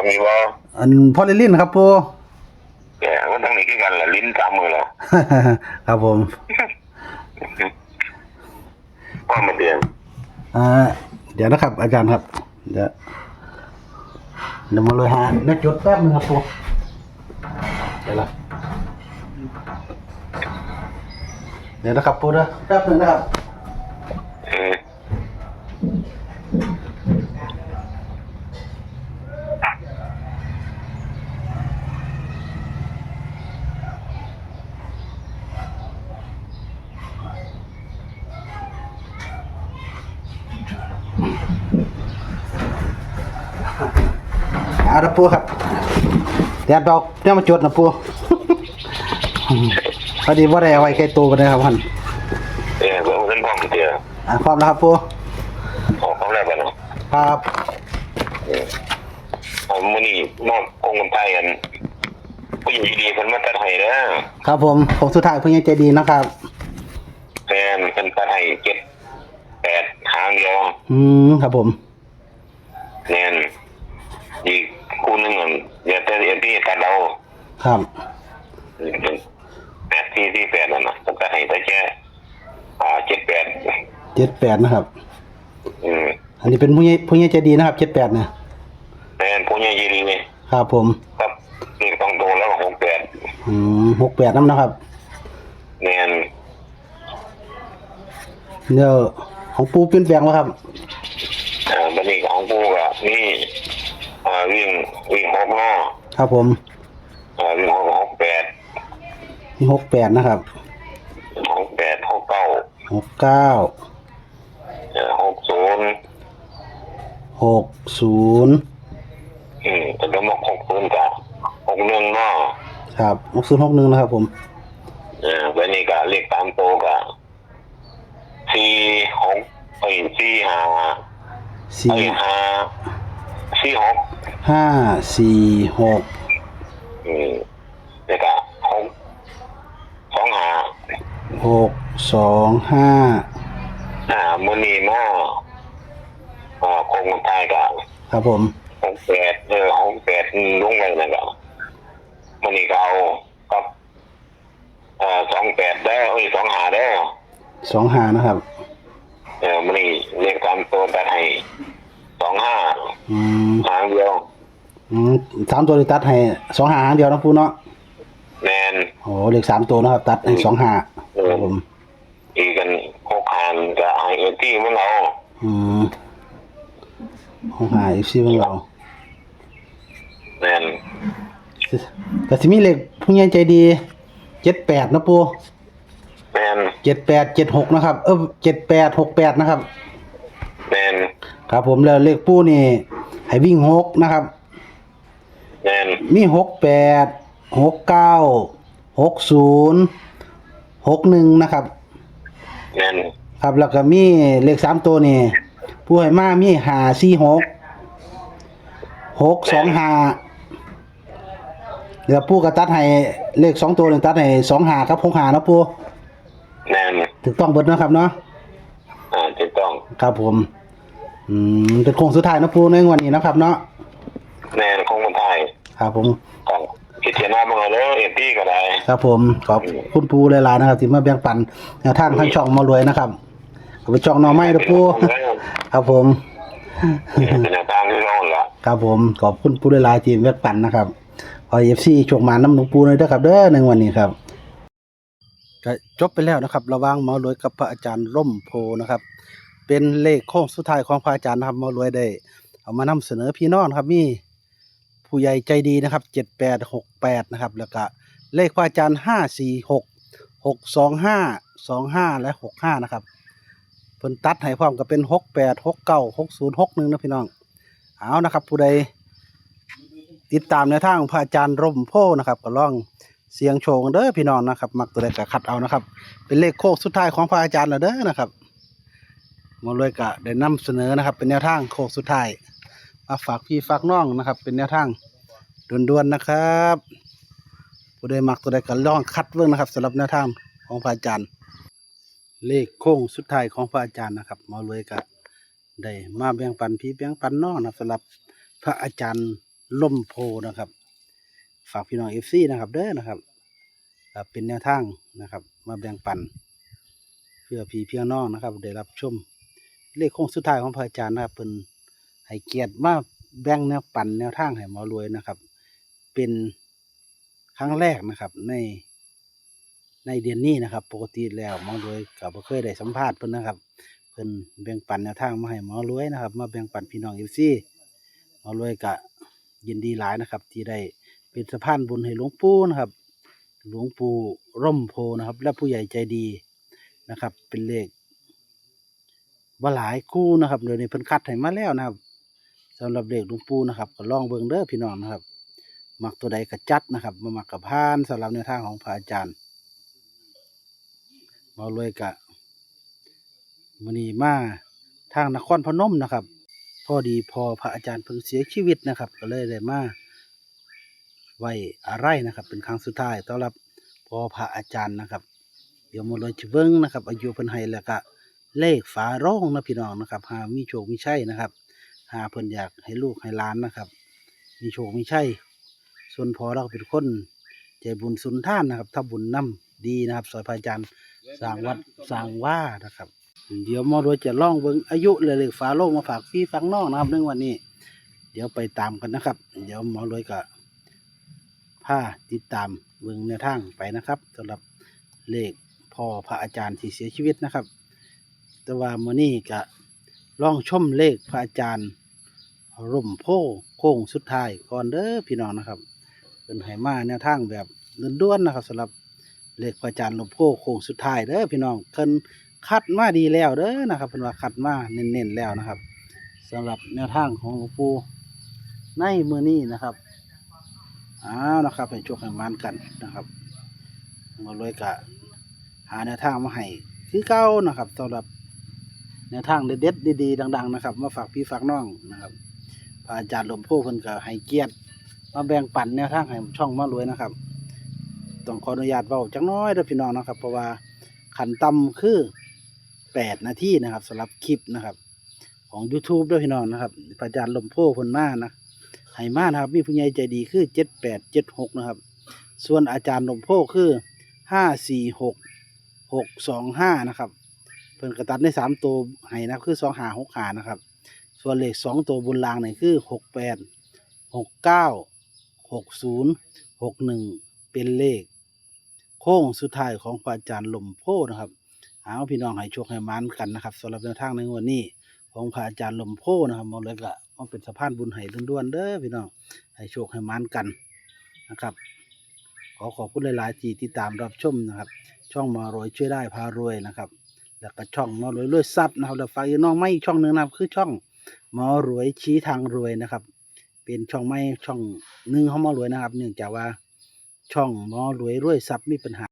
รงนี้ว่าอันพอลิลินครับปูแกมันทั้งนี้คือกันละลิ้นสามมือแล้วครับผมว่ามันเดือนอ่าเดี๋ยวนะครับ อาจารย์ครับ เดี๋ยวเดี๋ยวมาเลยฮะเดี๋ยวจดแป๊บนึงครับปูเดี๋ยวละเดี๋ยวนะครับปูนะแป๊บนึงนะครับเออ เอาละปูครับเดี๋ยวดอกเดี๋ยวมาจดนะปูพอดีว่าได้เอาไว้ใกล้ตัวกันนะครับพันเออเบิ่งขึ้นพร้อมเดียวอ่าพร้อมแล้วครับปูออกพร้อมแล้วกันเนาะครับผมมื้อนี้มอบคงคนไทยกันผู้หญิงดีๆเพิ่นมาตัดให้เด้อครับผมผมสุดท้ายเพื่อนใจดีนะครับแฟนเพิ่นตัดให้เจ็ดแปดหางเดียว อืมครับผมแน่นอีก คู่หนึงอะเดี๋ยวแต่เอ็นพี่ตัดเอาครับ แปดที่ที่แปดนั่นน่ะผมตัดให้ได้แค่อ่าเจ็ดแปดเจ็ดแปดนะครับ อืมอันนี้เป็นผู้ใหญ่ผู้ใหญ่ใจดีนะครับเจ็ดแปดเนี่ยแฟนผู้ใหญ่ดีนี่ครับผม ครับเลขต้องโตแล้วหกแปดอืมหกแปดน้ำนะครับแน่นเดี๋ยวของปูเปลี่ยนแปลงแล้วครับอ่าบันนี้ของกูก็นี่อ่า วิ่งวิ่งหกล้อครับผมอ่าวิ่งหกหกแปดมีหกแปดนะครับหกแปดหกเก้าหกเก้าเอ่อหกศูนย์หกศูนย์อืมแต่ก็มกหกศูนย์กับหกหนึ่งเนาะครับหกศูนย์หกหนึ่งนะครับ ผมอ่าบันนี้ก็เลขตามโตวก็สี่หกเอ้ยสี่ห้าสี่เอ้ยห้าสี่หก ห้าสี่หกอืมแล้วก็หกสองห้าหกสองห้าอ่ามือนีมาอ่าคงไทยกับครับผมหกแปดเออหกแปดลงไปนั่นก็มันนี่ก็เอากับเอ่อสองแปดได้เอ้ยสองหาได้สองห้านะครับ เออมันนี่เลขตามตัวแปดให้ สองห้าอืมหางเดียว อืมสามตัวเลยตัดให้สองหาหางเดียวนะปูเนาะแนนโอ้เลขสามตัวนะครับ ตัดให้สองหาครับผมอีกกันหกหานก็ให้เออที่มันเอาอืมของหาอีกซี่ของเราแนนแต่สิมีเลขผู้ใหญ่ใจดีเจ็ดแปดนะปูแนนเจ็ดแปดเจ็ดหกนะครับ เออเจ็ดแปดหกแปดนะครับแนน ครับผมแล้วเลขปูนี่ให้วิ่งหกนะครับแนนมีหกแปดหกเก้าหกศูนย์หกหนึ่งนะครับแนนครับแล้วก็มีเลขสามตัวนี่ผู้ให้มามีหาสี่หกหกสองหาเดี๋ยวปูก็ตัดให้เลขสองตัวนี่ตัดให้สองหาครับหกหานะปูแนนถูกต้องเบิดนะครับเนาะอ่าถูกต้องครับผม อืมเป็นโค้งสุดท้ายนะปูในวันนี้นะครับเนาะแนนคงคนไทยครับผมก็คิดเทียนหน้ามึงเอาเลยเออที่ก็ได้ครับผมขอบคุณปูหลายๆนะครับที่มาแบ่งปันแนวทางทางช่องมารวยนะครับขอบคุณช่องหน้องไม้นะปูครับผม เป็นแนวทางที่เราละครับผมขอบคุณปูหลายๆที่แบ่งปันนะครับขอเอฟซีโชคมาน้ำหลวงปูเลยเด้อครับเด้อในวันนี้ครับ ก็จบไปแล้วนะครับ ระหว่างหมอรวยกับพระอาจารย์ร่มโพนะครับ เป็นเลขโค้งสุดท้ายของพระอาจารย์นะครับมอรวยได้ เอามานำเสนอพี่น้องครับมีผู้ใหญ่ใจดีนะครับเจ็ดแปดหกแปดนะครับแล้วก็เลขพระอาจารย์ห้าสี่หกหกสองห้าสองห้าและหกห้านะครับเพิ่นตัดให้พร้อมกับเป็นหกแปดหกเก้าหกศูนย์หกหนึ่งนะพี่น้องเอานะครับ ผู้ใดติดตามในทางของพระอาจารย์ร่มโพนะครับ ก็ลองเสียงโชว์กันเด้อพี่น้องนะครับ มักตัวใดก็คัดเอานะครับ เป็นเลขโค้งสุดท้ายของพระอาจารย์แล้วเด้อนะครับ หมาเลยกะได้นำเสนอนะครับ เป็นแนวทางโค้งสุดท้ายมาฝากพี่ฝากน้องนะครับ เป็นแนวทางด่วนๆนะครับผู้ใดมักตัวใดก็ลองคัดเบิ่งนะครับสำหรับแนวทางของพระอาจารย์ เลขโค้งสุดท้ายของพระอาจารย์นะครับหมาเลยกะได้มาแบ่งปันพี่แบ่งปันน้องนะครับสำหรับพระอาจารย์ล่มโพนะครับ ฝากพี่น้องเอฟซีนะครับเด้อนะครับเป็นแนวทางนะครับ มาแบ่งปันเพื่อพี่เพื่อน้องนะครับ ได้รับชม เลขโค้งสุดท้ายของพระอาจารย์นะครับเป็นให้เกียรติมาแบ่งแนวปั่นแนวทางให้หมอรวยนะครับ เป็นครั้งแรกนะครับในในเดือนนี้นะครับ ปกติแล้วหมอรวยก็บ่เคยได้สัมภาษณ์เพิ่นนะครับเพิ่นแบ่งปันแนวทางมาให้หมอรวยนะครับ มาแบ่งปันพี่น้องเอฟซีหมอรวยก็ยินดีหลายนะครับ ที่ได้เป็นสะพานบุญให้หลวงปู่นะครับ หลวงปู่ร่มโพนะครับ และผู้ใหญ่ใจดีนะครับ เป็นเลข ว่าหลายคู่นะครับโดยในเพิ่นคัดให้มาแล้วนะครับสำหรับเลขหลวงปู่นะครับก็ลองเบิ่งเด้อพี่น้องนะครับ มักตัวใดก็จัดนะครับมามักกับพานสำหรับแนวทางของพระอาจารย์มอรวยกะมื้อนี้มาทางนครพนมนะครับ พอดีพอพระอาจารย์เพิ่งเสียชีวิตนะครับ ก็เลยได้มาไว้อะไรนะครับ เป็นครั้งสุดท้ายต้อนรับพอพระอาจารย์นะครับ เดี๋ยวมอรวยจะเบิ่งนะครับ อายุเพิ่นให้แล้วก็ เลขฝาร่องนะพี่น้องนะครับหามีโชคมีชัยนะครับ หาเพิ่นอยากให้ลูกให้ล้านนะครับ มีโชคมีชัยส่วนพอเราเป็นคนใจบุญสุนท่านนะครับถ้าบุญนำดีนะครับซอยพระอาจารย์สร้างวัดสร้างว่านะครับ เดี๋ยวมอรวยจะล่องเบิ่งอายุเลยเลยฟ้าโลกมาฝากพี่ฟังนองนะครับเรื่องวันนี้ เดี๋ยวไปตามกันนะครับ เดี๋ยวมอรวยก็พาติดตามเบิ่งแนทางไปนะครับสำหรับเลขพ่อพระอาจารย์ที่เสียชีวิตนะครับ แต่ว่ามื้อนี้ก็ล่องชมเลขพระอาจารย์ร่มโพโค้งสุดท้ายก่อนเด้อพี่น้องนะครับเป็นไหมาแนวทางแบบด้วนๆนะครับสำหรับเลขพระอาจารย์ร่มโพโค้งสุดท้ายเด้อพี่น้องเพิ่นคัดมาดีแล้วเด้อนะครับเพิ่นว่าคัดมาเน้นๆแล้วนะครับสำหรับแนวทางของหลวงปู่ในมือนี้นะครับอ้าวนะครับให้โชคให้มานกันนะครับมาเลยกะหาแนวทางมาให้คือเก้านะครับสำหรับ แนวทางเด็ดๆดี ๆ ดัง ๆ นะครับ มาฝากพี่ฝากน้องนะครับพระอาจารย์หลวงพ่อเพิ่นก็ให้เกียรติมาแบ่งปันแนวทางให้ช่องมารวยนะครับ ต้องขออนุญาตเว้าจักหน้อยเด้อพี่น้องนะครับ เพราะว่าขันต่ำคือแปดนาทีนะครับสำหรับคลิปนะครับ ของ YouTube ด้วยพี่น้องนะครับพระอาจารย์หลวงพ่อเพิ่นมานะให้มานะครับมีผู้ใหญ่ใจดีคือเจ็ดแปดเจ็ดหกนะครับ ส่วนอาจารย์หลวงพ่อคือห้าสี่หกหกสองห้านะครับ เพิ่นกระตัดในสามตัวให้นะคือสองหาหกหานะครับ ส่วนเลขสองตัวบนรางเนี่ยคือหกแปดหกเก้าหกศูนย์หกหนึ่งเป็นเลข โค้งสุดท้ายของพระอาจารย์ลมโพนะครับเอาพี่น้องให้โชคให้มานกันนะครับสำหรับแนวทางในวันนี้ ของพระอาจารย์ลมโพนะครับมองเลยก็มันเป็นสะพานบุญให้ล้วนๆเด้อพี่น้องให้โชคให้มานกันนะครับ ขอขอบคุณหลายๆที่ติดตามรับชมนะครับ ช่องมารวยช่วยได้พารวยนะครับ แล้วก็ช่องมอรวยรวยซับนะครับแล้วฝากอีกน้องไม่ช่องหนึ่งนะครับคือช่องหมอรวยชี้ทางรวยนะครับ เป็นช่องไม่ช่องหนึ่งของหมอรวยนะครับ เนื่องจากว่าช่องหมอรวยรวยซับมีปัญหา